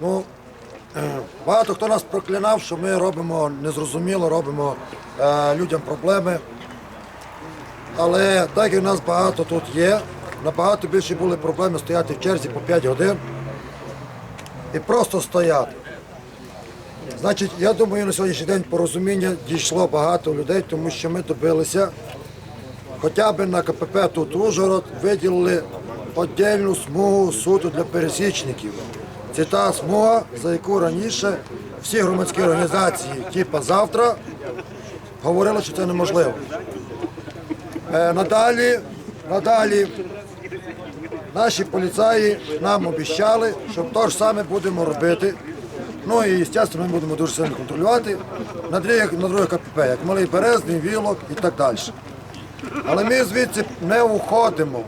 Ну, багато хто нас проклинав, що ми робимо незрозуміло, робимо е, людям проблеми. Але так як нас багато тут є, набагато більше були проблеми стояти в черзі по 5 годин і просто стояти. Значить, я думаю, на сьогоднішній день порозуміння дійшло багато людей, тому що ми добилися хоча б на КПП тут Ужгород виділили віддільну смугу суду для пересічників. Це та смуга, за яку раніше всі громадські організації, типу завтра, говорили, що це неможливо. Е, надалі, надалі наші поліцаї нам обіцяли, що те ж саме будемо робити. Ну і, звісно, ми будемо дуже сильно контролювати на других, на КПП, як Малий Березний, Вілок і так далі. Але ми звідси не уходимо.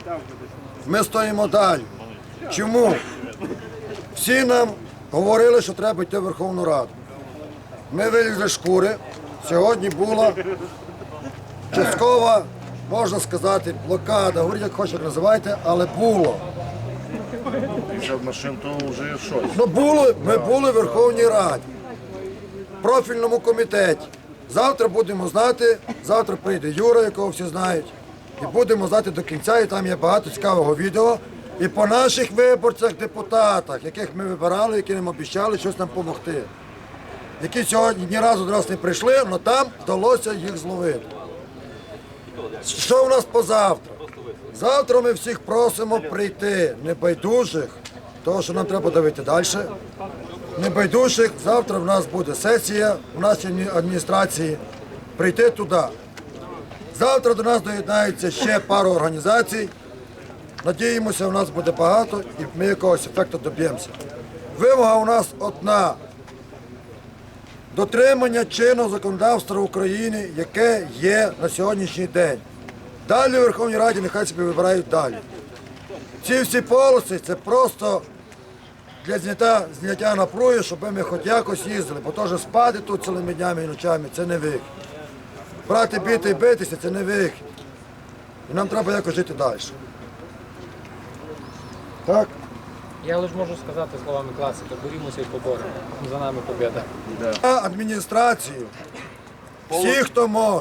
Ми стоїмо далі. Чому? Всі нам говорили, що треба йти в Верховну Раду. Ми вилізли шкури. Сьогодні була часткова, можна сказати, блокада, говоріть, як хочете називайте, але було. машин то вже щось. Ну були, ми були в Верховній Раді, в профільному комітеті. Завтра будемо знати, завтра прийде Юра, якого всі знають, і будемо знати до кінця, і там є багато цікавого відео. І по наших виборцях, депутатах, яких ми вибирали, які нам обіцяли щось нам допомогти. Які сьогодні ні разу до нас не прийшли, але там вдалося їх зловити. Що в нас позавтра? Завтра ми всіх просимо прийти небайдужих, тому що нам треба давити далі. Небайдужих, завтра в нас буде сесія в нашій адміністрації. Прийти туди. Завтра до нас доєднається ще пару організацій. Надіємося, у нас буде багато і ми якогось ефекту доб'ємося. Вимога у нас одна. Дотримання чинного законодавства України, яке є на сьогоднішній день. Далі в Верховній Раді нехай собі вибирають далі. Ці всі полоси це просто для зняття, зняття напруги, щоб ми хоч якось їздили, бо теж спати тут цілими днями і ночами це не вихід. Брати біти і битися це не вихід. І нам треба якось жити далі. Так? Я лише можу сказати словами класика, борімося і поборемо. За нами побіда. адміністрацію. Всі, хто може,